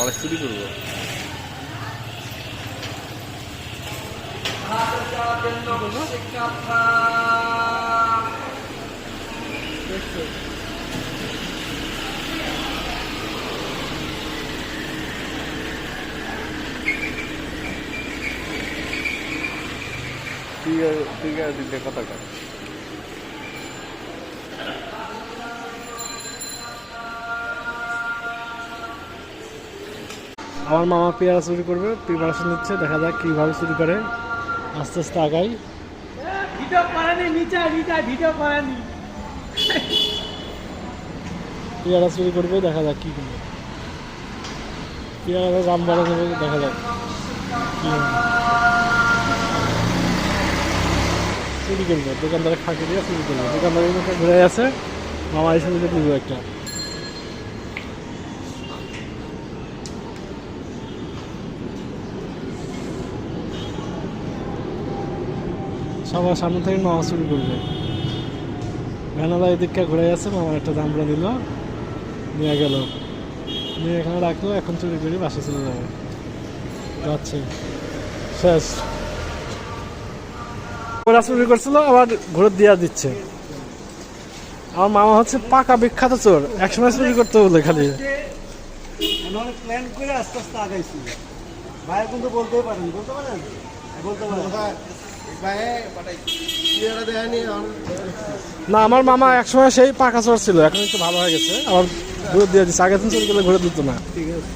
আবার চুরি করব। আর তুই আর দিলে কথা আমার মামা পেয়ারা চুরি করবে প্রিপারেশন নিচ্ছে দেখা যাক কীভাবে চুরি করে। আস্তে আস্তে আগাই। পেয়ারা চুরি করবে দেখা যাক কী করবে পেয়ারা দাম বাড়া দেবে দেখা যাক চুরি করবে দোকানদারে ফাঁকি দিয়ে চুরি করবে। দোকানদারের মুখে ঘুরে আছে মামা এসে দিব একটা। সবার সামনে থেকে মামা চুরি করবে। ভ্যানালা এদিকটা ঘুরে আছে মামার একটা দামড়া দিল, নিয়ে গেল। নিয়ে এখানে রাখল, এখন চুরি করে বাসা চলে যাবে। যাচ্ছে। শেষ। ওরা চুরি করছিল, আবার ঘুরে দিয়া দিচ্ছে। আমার মামা হচ্ছে পাকা বিখ্যাত চোর, একসময় চুরি করতে বলে খালি। প্ল্যান করে আস্তে আস্তে আগাইছি। ভাই কিন্তু বলতেই পারেন, বলতে পারেন? বলতে পারেন। না, আমার মামা একসময় সেই পাকা চর ছিল, এখন একটু ভালো হয়ে গেছে। আবার ঘুরে দিয়ে দিচ্ছে আগে চুরি গেলে ঘুরে দিত না। ঠিক আছে